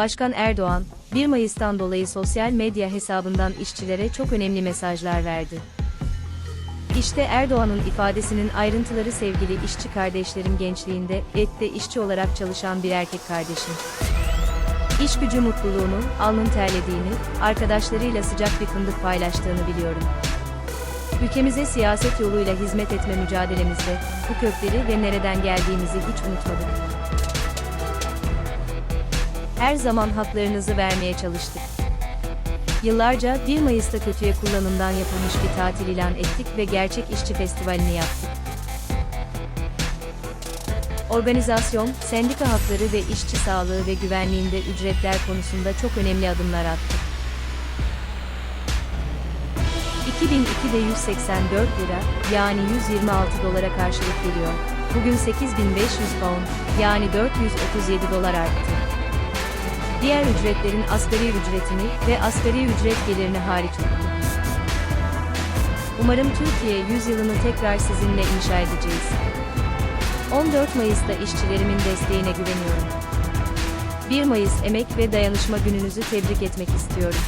Başkan Erdoğan, 1 Mayıs'tan dolayı sosyal medya hesabından işçilere çok önemli mesajlar verdi. İşte Erdoğan'ın ifadesinin ayrıntıları sevgili işçi kardeşlerim gençliğinde, ette işçi olarak çalışan bir erkek kardeşim. İş gücü mutluluğunu, alnın terlediğini, arkadaşlarıyla sıcak bir fındık paylaştığını biliyorum. Ülkemize siyaset yoluyla hizmet etme mücadelemizde, bu kökleri ve nereden geldiğimizi hiç unutmadık. Her zaman haklarınızı vermeye çalıştık. Yıllarca 1 Mayıs'ta kötüye kullanımdan yapılmış bir tatil ilan ettik ve Gerçek İşçi Festivali'ni yaptık. Organizasyon, sendika hakları ve işçi sağlığı ve güvenliğinde ücretler konusunda çok önemli adımlar attı. 2002'de 184 lira, yani 126 dolara karşılık geliyor. Bugün 8500 pound, yani 437 dolar arttı. Diğer ücretlerin asgari ücretini ve asgari ücret gelirini hariç tuttu. Umarım Türkiye yüzyılını tekrar sizinle inşa edeceğiz. 14 Mayıs'ta işçilerimin desteğine güveniyorum. 1 Mayıs Emek ve Dayanışma Gününüzü tebrik etmek istiyorum.